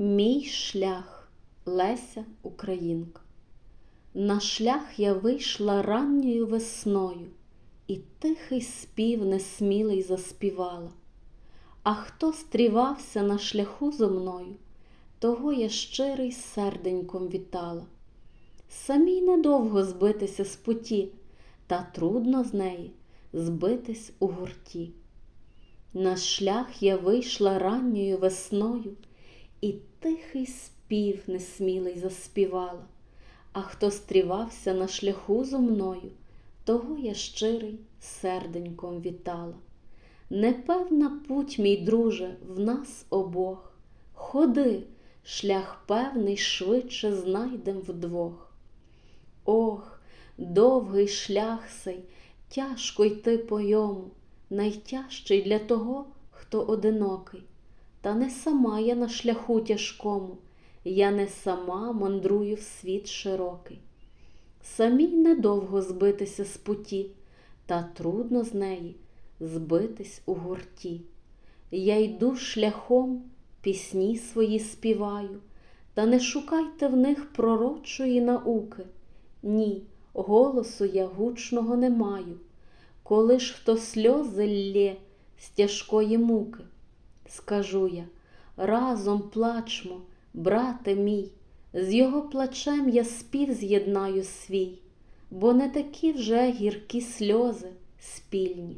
Мій шлях Леся Українка. На шлях я вийшла ранньою весною, І тихий спів несмілий заспівала. А хто стрівався на шляху зо мною, Того я щирий серденьком вітала. Самій недовго збитися з путі, Та трудно з неї збитись у гурті. На шлях я вийшла ранньою весною, І тихий спів несмілий заспівала. А хто стрівався на шляху зо мною, Того я щирий серденьком вітала. Непевна путь, мій друже, в нас обох. Ходи, шлях певний швидше знайдем вдвох. Ох, довгий шлях сей, тяжко йти по йому, найтяжчий для того, хто одинокий. Та не сама я на шляху тяжкому, я не сама мандрую в світ широкий. Самій недовго збитися з путі, та трудно з неї збитись у гурті. Я йду шляхом, пісні свої співаю, та не шукайте в них пророчої науки. Ні, голосу я гучного не маю, коли ж хто сльози лє з тяжкої муки. Скажу я, разом плачмо, брате мій, з його плачем я спів з'єднаю свій, бо не такі вже гіркі сльози спільні.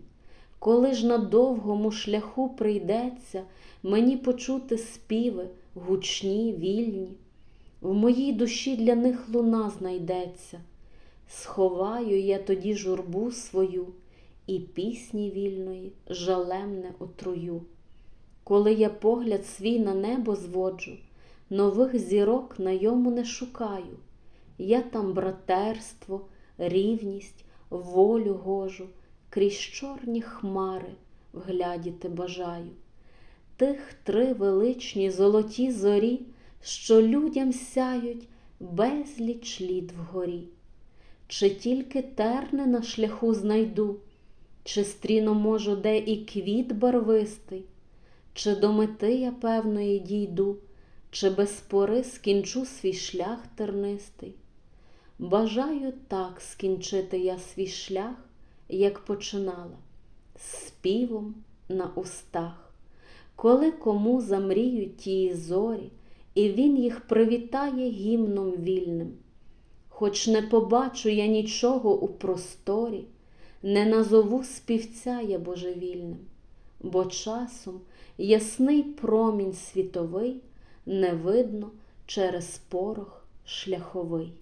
Коли ж на довгому шляху прийдеться мені почути співи, гучні, вільні, в моїй душі для них луна знайдеться, сховаю я тоді журбу свою і пісні вільної жалем не отрую. Коли я погляд свій на небо зводжу, нових зірок на йому не шукаю, я там братерство, рівність, волю гожу, крізь чорні хмари вглядіти бажаю. Тих три величні золоті зорі, що людям сяють безліч літ вгорі. Чи тільки терни на шляху знайду, чи стріно можу де і квіт барвистий, чи до мети я певної дійду, чи без пори скінчу свій шлях тернистий. Бажаю так скінчити я свій шлях, як починала, співом на устах, коли кому замріють тії зорі, і він їх привітає гімном вільним. Хоч не побачу я нічого у просторі, не назову співця я божевільним, бо часом ясний промінь світовий не видно через порох шляховий.